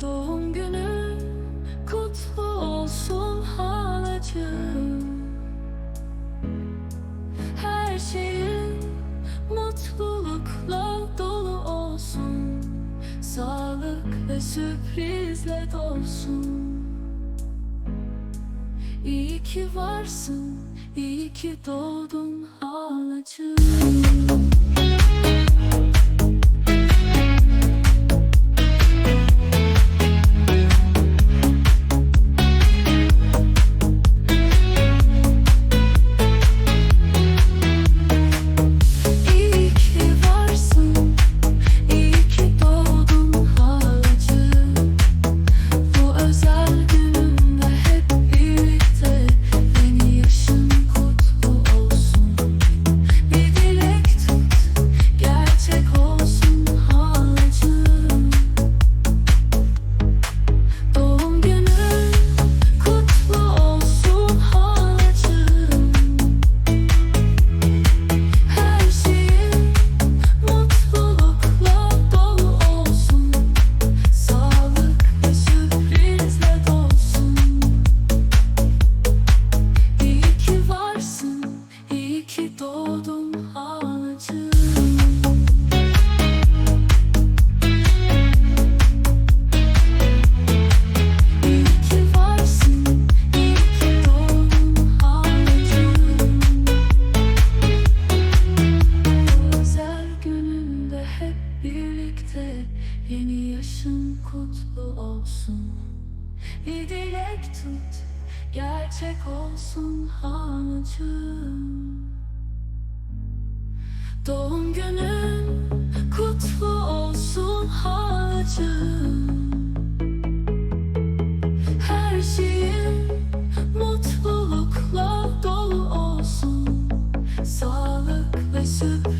Doğum günü kutlu olsun halacığım. Her şeyin mutlulukla dolu olsun. Sağlık ve sürprizle dolsun. İyi ki varsın, iyi ki doğdun. Bir dilek tut Gerçek olsun hancım. Doğum günün kutlu olsun hacım. Her şeyin mutlulukla dolu olsun. Sağlık ve süper